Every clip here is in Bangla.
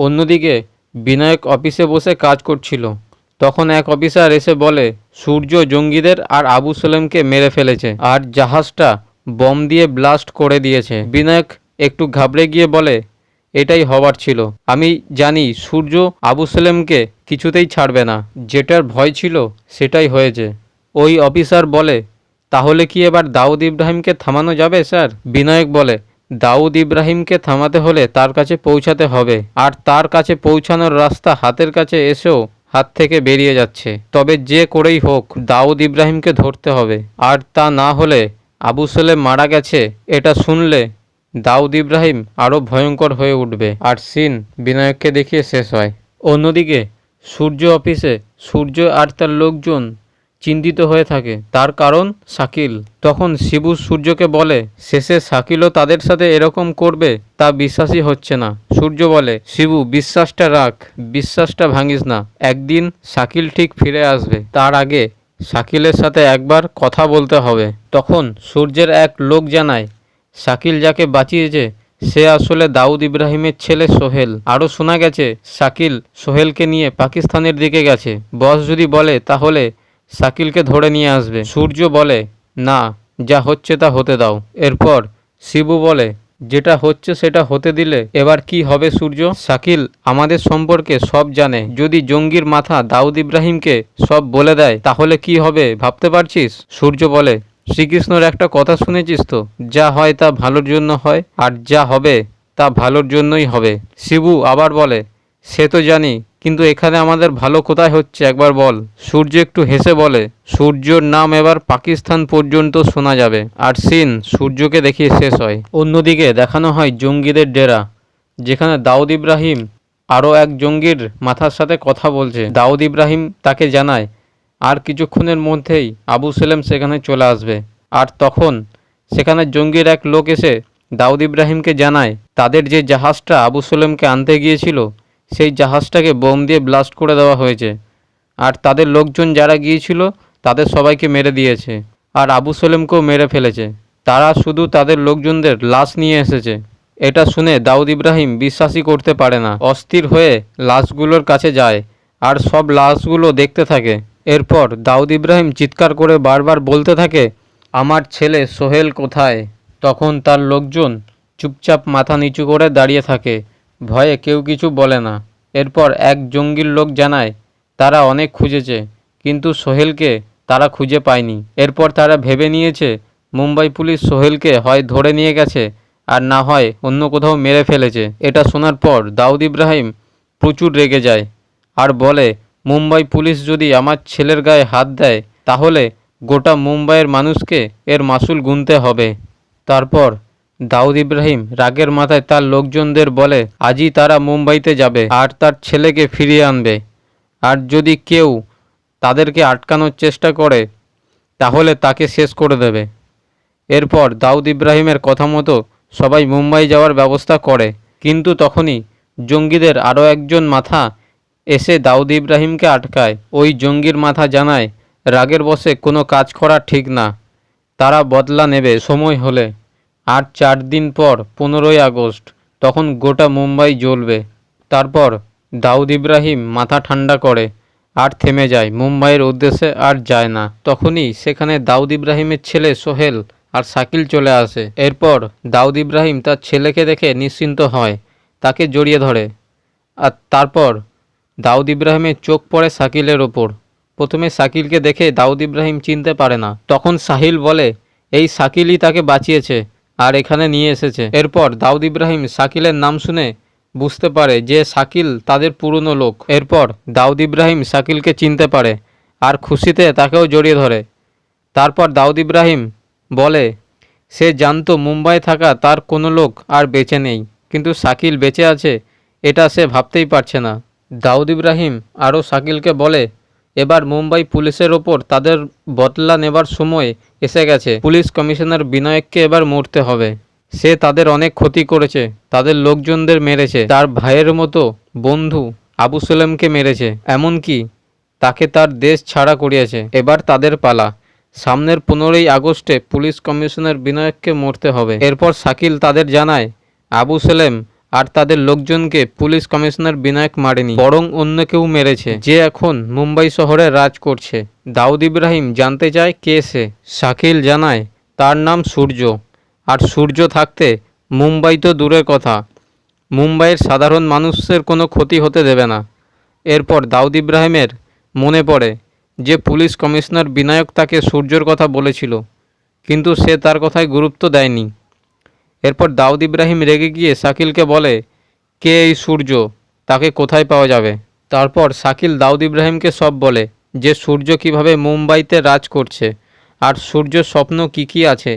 অন্যদিকে, বিনায়ক অফিসে বসে কাজ করছিল। তখন এক অফিসার এসে বলে, সূর্য জঙ্গিদের আর আবু সালেমকে মেরে ফেলেছে আর জাহাজটা বম দিয়ে ব্লাস্ট করে দিয়েছে। বিনায়ক একটু ঘাবড়ে গিয়ে বলে, এটাই হবার ছিল। আমি জানি সূর্য আবু সালেমকে কিছুতেই ছাড়বে না। যেটার ভয় ছিল, সেটাই হয়েছে। ওই অফিসার বলে, তাহলে কি এবার দাউদ ইব্রাহিমকে থামানো যাবে, স্যার? বিনায়ক বলে দাউদ ইব্রাহিমকে থামাতে হলে তার কাছে পৌঁছাতে হবে, আর তার কাছে পৌঁছানোর রাস্তা হাতের কাছে এসেও হাত থেকে বেরিয়ে যাচ্ছে। তবে যে করেই হোক, দাউদ ইব্রাহিমকে ধরতে হবে, আর তা না হলে আবু সালেম মারা গেছে, এটা শুনলে দাউদ ইব্রাহিম আরও ভয়ঙ্কর হয়ে উঠবে, আর সিন বিনায়ককে দেখিয়ে শেষ হয়। অন্যদিকে সূর্য অফিসে সূর্য আর তার লোকজন চিন্তিত হয়ে থাকে। তার কারণ শাকিল। তখন শিবু সূর্যকে বলে, শেষে শাকিলও তাদের সাথে এরকম করবে, তা বিশ্বাসই হচ্ছে না। সূর্য বলে, শিবু, বিশ্বাসটা রাখ, বিশ্বাসটা ভাঙিস না। একদিন শাকিল ঠিক ফিরে আসবে। তার আগে শাকিলের সাথে একবার কথা বলতে হবে। তখন সূর্যের এক লোক জানায়, শাকিল যাকে বাঁচিয়েছে, সে আসলে দাউদ ইব্রাহিমের ছেলে সোহেল। আরও শোনা গেছে, শাকিল সোহেলকে নিয়ে পাকিস্তানের দিকে গেছে। বস যদি বলে, তাহলে শাকিলকে ধরে নিয়ে আসবে। সূর্য বলে, না, যা হচ্ছে তা হতে দাও। এরপর শিবু বলে, যেটা হচ্ছে সেটা হতে দিলে এবার কি হবে সূর্য? শাকিল, আমাদের সম্পর্কে সব জানে। যদি জঙ্গির মাথা দাউদ ইব্রাহিমকে সব বলে দেয়, তাহলে কি হবে ভাবতে পারছিস? সূর্য বলে, শ্রীকৃষ্ণর একটা কথা শুনেছিস তো? যা হয় তা ভালোর জন্য হয়, আর যা হবে তা ভালোর জন্যই হবে। শিবু আবার বলে, সে তো জানি কিন্তু এখানে আমাদের ভালো কোথায় হচ্ছে? একবার বল। সূর্য একটু হেসে বলে, সূর্যর নাম এবার পাকিস্তান পর্যন্ত শোনা যাবে। আর সিন, সূর্যকে দেখিয়ে শেষ হয়। অন্যদিকে দেখানো হয় জঙ্গিদের ডেরা, যেখানে দাউদ ইব্রাহিম আরও এক জঙ্গির মাথার সাথে কথা বলছে। দাউদ ইব্রাহিম তাকে জানায়, আর কিছুক্ষণের মধ্যেই আবু সেলেম সেখানে চলে আসবে। আর তখন সেখানে জঙ্গির এক লোক এসে দাউদ ইব্রাহিমকে জানায়, তাদের যে জাহাজটা আবু সেলেমকে আনতে গিয়েছিল সেই জাহাজটাকে বোম দিয়ে ব্লাস্ট করে দেওয়া হয়েছে। আর তাদের লোকজন যারা গিয়েছিল, তাদের সবাইকে মেরে দিয়েছে। আর আবু সেলেমকেও মেরে ফেলেছে। তারা শুধু তাদের লোকজনদের লাশ নিয়ে এসেছে। এটা শুনে দাউদ ইব্রাহিম বিশ্বাসই করতে পারে না। অস্থির হয়ে লাশগুলোর কাছে যায় আর সব লাশগুলো দেখতে থাকে। এরপর দাউদ ইব্রাহিম চিৎকার করে বারবার বলতে থাকে, আমার ছেলে সোহেল কোথায়? তখন তার লোকজন চুপচাপ মাথা নিচু করে দাঁড়িয়ে থাকে। ভয়ে কেউ কিছু বলে না। এরপর এক জঙ্গির লোক জানায়, তারা অনেক খুঁজেছে, কিন্তু সোহেলকে তারা খুঁজে পায়নি। এরপর তারা ভেবে নিয়েছে, মুম্বাই পুলিশ সোহেলকে হয় ধরে নিয়ে গেছে, আর না হয় অন্য কোথাও মেরে ফেলেছে। এটা শোনার পর দাউদ ইব্রাহিম প্রচুর রেগে যায় আর বলে, মুম্বাই পুলিশ যদি আমার ছেলের গায়ে হাত দেয়, তাহলে গোটা মুম্বাইয়ের মানুষকে এর মাসুল গুনতে হবে। তারপর দাউদ ইব্রাহিম রাগের মাথায় তার লোকজনদের বলে, আজই তারা মুম্বাইতে যাবে আর তার ছেলেকে ফিরিয়ে আনবে। আর যদি কেউ তাদেরকে আটকানোর চেষ্টা করে, তাহলে তাকে শেষ করে দেবে। এরপর দাউদ ইব্রাহিমের কথা মতো সবাই মুম্বাই যাওয়ার ব্যবস্থা করে। কিন্তু তখনই জঙ্গিদের আরও একজন মাথা এসে দাউদ ইব্রাহিমকে আটকায়। ওই জঙ্গির মাথা জানায়, রাগের বসে কোনো কাজ করা ঠিক না। তারা বদলা নেবে সময় হলে। আর চার দিন পর, পনেরোই আগস্ট, তখন গোটা মুম্বাই জ্বলবে। তারপর দাউদ ইব্রাহিম মাথা ঠান্ডা করে আর থেমে যায়, মুম্বাইয়ের উদ্দেশ্যে আর যায় না। তখনই সেখানে দাউদ ইব্রাহিমের ছেলে সোহেল আর শাকিল চলে আসে। এরপর দাউদ ইব্রাহিম তার ছেলেকে দেখে নিশ্চিন্ত হয়, তাকে জড়িয়ে ধরে। আর তারপর দাউদ ইব্রাহিমের চোখ পড়ে শাকিলের ওপর। প্রথমে শাকিলকে দেখে দাউদ ইব্রাহিম চিনতে পারে না। তখন সাহিল বলে, এই শাকিলই তাকে বাঁচিয়েছে। আর এখানে নিয়ে এসেছে। এরপর দাউদ ইব্রাহিম শাকিলের নাম শুনে বুঝতে পারে যে শাকিল তাদের পুরনো লোক। এরপর দাউদ ইব্রাহিম শাকিলকে চিনতে পারে আর খুশিতে তাকেও জড়িয়ে ধরে। তারপর দাউদ ইব্রাহিম বলে, সে জানতো মুম্বাই থাকা তার কোনো লোক আর বেঁচে নেই, কিন্তু শাকিল বেঁচে আছে, এটা সে ভাবতেই পারছে না। দাউদ ইব্রাহিম আরও শাকিলকে বলে এবার মুম্বাই পুলিশের ওপর তাদের বদলা নেবার সময় এসে গেছে। পুলিশ কমিশনার বিনায়ককে এবার মরতে হবে। সে তাদের অনেক ক্ষতি করেছে। তাদের লোকজনদের মেরেছে। তার ভাইয়ের মতো বন্ধু আবু সালেমকে মেরেছে। এমনকি তাকে তার দেশ ছাড়া করিয়েছে। এবার তাদের পালা। সামনের পনেরোই আগস্টে পুলিশ কমিশনার বিনায়ককে মরতে হবে। এরপর শাকিল তাদের জানায়, আবু সেলেম আর তাদের লোকজনকে পুলিশ কমিশনার বিনায়ক মারেনি, বরং অন্য কেউ মেরেছে, যে এখন মুম্বাই শহরে রাজ করছে। দাউদ ইব্রাহিম জানতে চায় কে সে। শাকিল জানায়, তার নাম সূর্য। আর সূর্য থাকতে মুম্বাই তো দূরের কথা। মুম্বাইয়ের সাধারণ মানুষের কোনো ক্ষতি হতে দেবে না। এরপর দাউদ ইব্রাহিমের মনে পড়ে যে পুলিশ কমিশনার বিনায়ক তাকে সূর্যর কথা বলেছিল, কিন্তু সে তার কথায় গুরুত্ব দেয়নি। এরপর দাউদ ইব্রাহিম রেগে গিয়ে শাকিলকে বলে, কে এই সূর্য? তাকে কোথায় পাওয়া যাবে? তারপর শাকিল দাউদ ইব্রাহিমকে সব বলে, যে সূর্য কীভাবে মুম্বাইতে রাজ করছে, আর সূর্যর স্বপ্ন কি কি আছে।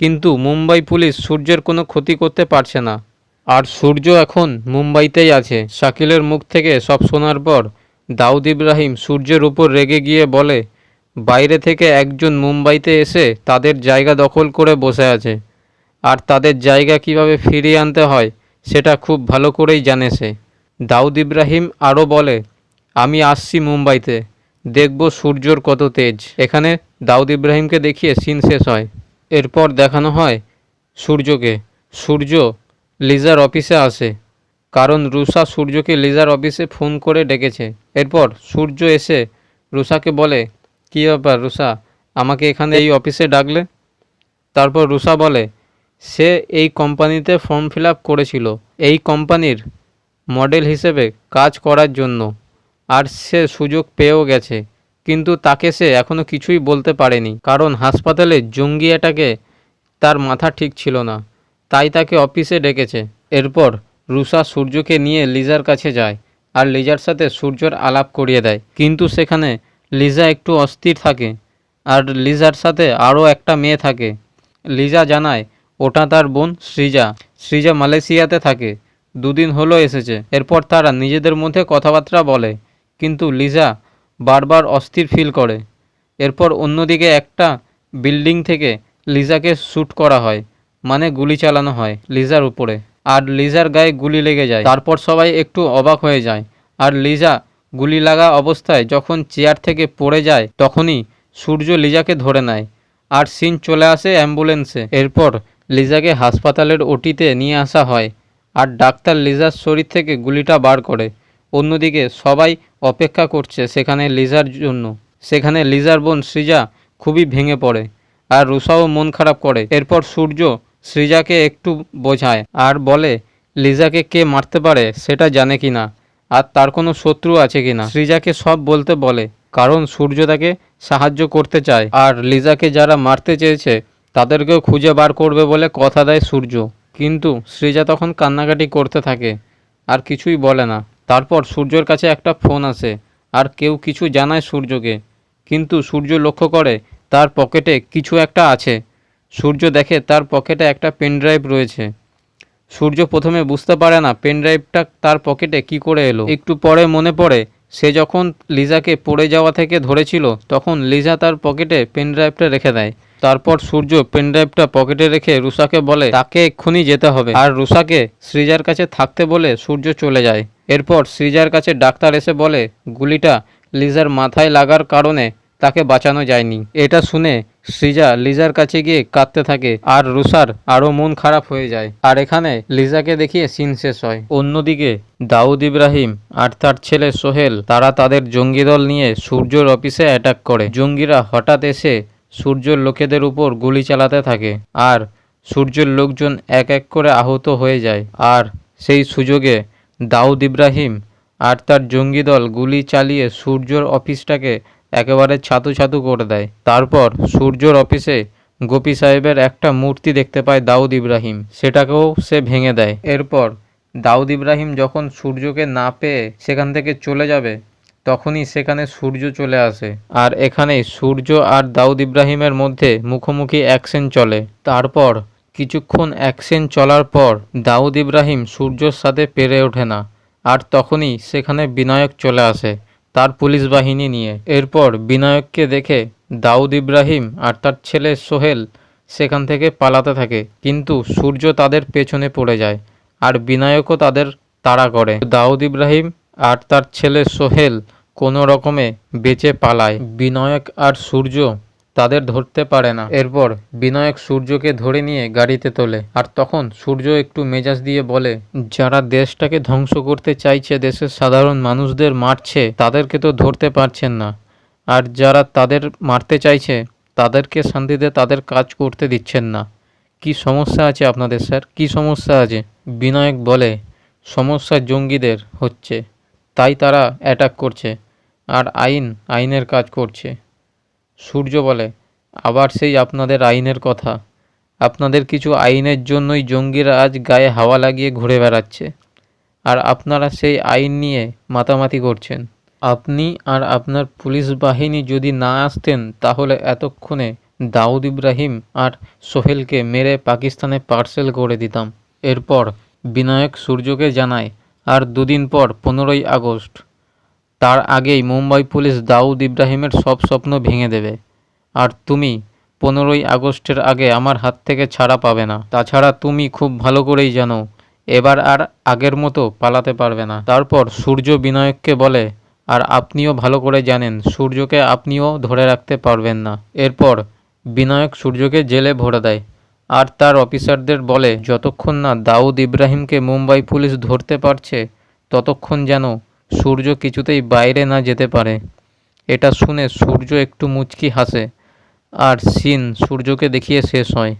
কিন্তু মুম্বাই পুলিশ সূর্যের কোনো ক্ষতি করতে পারছে না। আর সূর্য এখন মুম্বাইতেই আছে। শাকিলের মুখ থেকে সব শোনার পর দাউদ ইব্রাহিম সূর্যের উপর রেগে গিয়ে বলে, বাইরে থেকে একজন মুম্বাইতে এসে তাদের জায়গা দখল করে বসে আছে। আর তাদের জায়গা কীভাবে ফিরিয়ে আনতে হয়, সেটা খুব ভালো করেই জানে সে। দাউদ ইব্রাহিম আরও বলে, আমি আসছি মুম্বাইতে, দেখব সূর্যর কত তেজ। এখানে দাউদ ইব্রাহিমকে দেখিয়ে সিন শেষ হয়। এরপর দেখানো হয় সূর্যকে। সূর্য লিজার অফিসে আসে, কারণ রুষা সূর্যকে লিজার অফিসে ফোন করে ডেকেছে। এরপর সূর্য এসে রুষাকে বলে, কী ব্যাপার রুষা আমাকে এখানে এই অফিসে ডাকলে? তারপর রুষা বলে সে এই কোম্পানিতে ফর্ম ফিল করেছিল। এই কোম্পানির মডেল হিসেবে কাজ করার জন্য। আর সে সুযোগ পেয়েও গেছে। কিন্তু তাকে সে এখনও কিছুই বলতে পারেনি। কারণ হাসপাতালে জঙ্গি অ্যাটাকে তার মাথা ঠিক ছিল না। তাই তাকে অফিসে ডেকেছে। এরপর রুষা সূর্যকে নিয়ে লিজার কাছে যায় আর লিজার সাথে সূর্যর আলাপ করিয়ে দেয়। কিন্তু সেখানে লিজা একটু অস্থির থাকে আর লিজার সাথে আরও একটা মেয়ে থাকে। লিজা জানায় ওটা তার বোন সৃজা। সৃজা মালয়েশিয়াতে থাকে। দুদিন হলো এসেছে। এরপর তারা নিজেদের মধ্যে কথাবার্তা বলে। কিন্তু লিজা বারবার অস্থির ফিল করে। এরপর অন্যদিকে একটা বিল্ডিং থেকে লিজাকে শ্যুট করা হয়। মানে গুলি চালানো হয় লিজার উপরে। আর লিজার গায়ে গুলি লেগে যায়। তারপর সবাই একটু অবাক হয়ে যায়। আর লিজা গুলি লাগা অবস্থায় যখন চেয়ার থেকে পড়ে যায়, তখনই সূর্য লিজাকে ধরে নেয়। আর সিন চলে আসে অ্যাম্বুলেন্সে। এরপর লিজাকে হাসপাতালের ওটিতে নিয়ে আসা হয় আর ডাক্তার লিজার শরীর থেকে গুলিটা বার করে। অন্যদিকে সবাই অপেক্ষা করছে সেখানে লিজার জন্য। সেখানে লিজার বোন সৃজা খুবই ভেঙে পড়ে আর রুষাও মন খারাপ করে। এরপর সূর্য সৃজাকে একটু বোঝায় আর বলে, লিজাকে কে মারতে পারে সেটা জানে কি না? আর তার কোনো শত্রু আছে কি না? সৃজাকে সব বলতে বলে, কারণ সূর্য তাকে সাহায্য করতে চায়। আর লিজাকে যারা মারতে চেয়েছে তাদেরকেও খুঁজে বার করবে বলে কথা দেয় সূর্য। কিন্তু সৃজা তখন কান্নাকাটি করতে থাকে, আর কিছুই বলে না। তারপর সূর্যর কাছে একটা ফোন আসে, আর কেউ কিছু জানায় সূর্যকে। কিন্তু সূর্য লক্ষ্য করে, তার পকেটে কিছু একটা আছে। সূর্য দেখে তার পকেটে একটা পেনড্রাইভ রয়েছে। সূর্য প্রথমে বুঝতে পারে না পেনড্রাইভটা তার পকেটে কি করে এলো। একটু পরে মনে পড়ে, সে যখন লিজাকে পড়ে যাওয়া থেকে ধরেছিল, তখন লিজা তার পকেটে পেনড্রাইভটা রেখে দেয়। তারপর সূর্য পেনড্রাইভটা পকেটে রেখে রুষাকে বলে, তাকে এক্ষুনি যেতে হবে। আর রুষাকে সৃজার কাছে থাকতে বলে সূর্য চলে যায়। এরপর সৃজার কাছে ডাক্তার এসে বলে, গুলিটা লিজার মাথায় লাগার কারণে তাকে বাঁচানো যায়নি। এটা শুনে সৃজা লিজার কাছে গিয়ে কাঁদতে থাকে আর রুষার আরও মন খারাপ হয়ে যায়। আর এখানে লিজাকে দেখিয়ে সিন শেষ হয়। অন্যদিকে দাউদ ইব্রাহিম আর তার ছেলে সোহেল, তারা তাদের জঙ্গি দল নিয়ে সূর্যর অফিসে অ্যাটাক করে। জঙ্গিরা হঠাৎ এসে সূর্যর লোকেদের উপর গুলি চালাতে থাকে, আর সূর্যের লোকজন এক এক করে আহত হয়ে যায়। আর সেই সুযোগে দাউদ ইব্রাহিম আর তার জঙ্গি দল গুলি চালিয়ে সূর্যর অফিসটাকে একেবারে ছাতু ছাতু করে দেয়। তারপর সূর্যর অফিসে গোপী সাহেবের একটা মূর্তি দেখতে পায় দাউদ ইব্রাহিম। সেটাকেও সে ভেঙে দেয়। এরপর দাউদ ইব্রাহিম যখন সূর্যকে না পেয়ে সেখান থেকে চলে যাবে তখনই সেখানে সূর্য চলে আসে। আর এখানে সূর্য আর দাউদ ইব্রাহিমের মধ্যে মুখোমুখি অ্যাকশন চলে। তারপর, কিছুক্ষণ অ্যাকশন চলার পর দাউদ ইব্রাহিম সূর্যর সাথে পেরে ওঠে না। আর তখনই সেখানে বিনায়ক চলে আসে তার পুলিশ বাহিনী নিয়ে। এরপর বিনায়ককে দেখে দাউদ ইব্রাহিম আর তার ছেলে সোহেল সেখান থেকে পালাতে থাকে। কিন্তু সূর্য তাদের পেছনে পড়ে যায় আর বিনায়কও তাদের তাড়া করে। দাউদ ইব্রাহিম আর তার ছেলে সোহেল কোনো রকমে বেঁচে পালায়। বিনায়ক আর সূর্য তাদের ধরতে পারে না। এরপর বিনায়ক সূর্যকে ধরে নিয়ে গাড়িতে তোলে আর তখন সূর্য একটু মেজাজ দিয়ে বলে, যারা দেশটাকে ধ্বংস করতে চাইছে, দেশের সাধারণ মানুষদের মারছে, তাদেরকে তো ধরতে পারছেন না। আর যারা তাদের মারতে চাইছে, তাদেরকে শান্তিতে তাদের কাজ করতে দিচ্ছেন না। কি সমস্যা আছে আপনাদের, স্যার? কি সমস্যা আছে? বিনায়ক বলে, সমস্যা জঙ্গিদের হচ্ছে। তাই তারা অ্যাটাক করছে আর আইন আইনের কাজ করছে। সূর্য বলে, আবার সেই আপনাদের আইনের কথা। আপনাদের কিছু আইনের জন্যই জঙ্গিরা আজ গায়ে হাওয়া লাগিয়ে ঘুরে বেড়াচ্ছে। আর আপনারা সেই আইন নিয়ে মাতামাতি করছেন। আপনি আর আপনার পুলিশ বাহিনী যদি না আসতেন, তাহলে এতক্ষণে দাউদ ইব্রাহিম আর সোহেলকে মেরে পাকিস্তানে পার্সেল করে দিতাম। এরপর বিনায়ক সূর্যকে জানায় আর দুদিন পর, পনেরোই আগস্ট। তার আগেই মুম্বাই পুলিশ দাউদ ইব্রাহিমের সব স্বপ্ন ভেঙে দেবে। আর তুমি পনেরোই আগস্টের আগে আমার হাত থেকে ছাড়া পাবে না। তাছাড়া তুমি খুব ভালো করেই জানো, এবার আর আগের মতো পালাতে পারবে না। তারপর সূর্য বিনায়ককে বলে, আর আপনিও ভালো করে জানেন, সূর্যকে আপনিও ধরে রাখতে পারবেন না। এরপর বিনায়ক সূর্যকে জেলে ভরে দেয়। আর তার অফিসারদের বলে, যতক্ষণ না দাউদ ইব্রাহিমকে মুম্বাই পুলিশ ধরতে পারছে, ততক্ষণ যেন সূর্য কিছুতেই বাইরে না যেতে পারে। এটা শুনে সূর্য একটু মুচকি হাসে, আর সিন সূর্যকে দেখিয়ে শেষ হয়।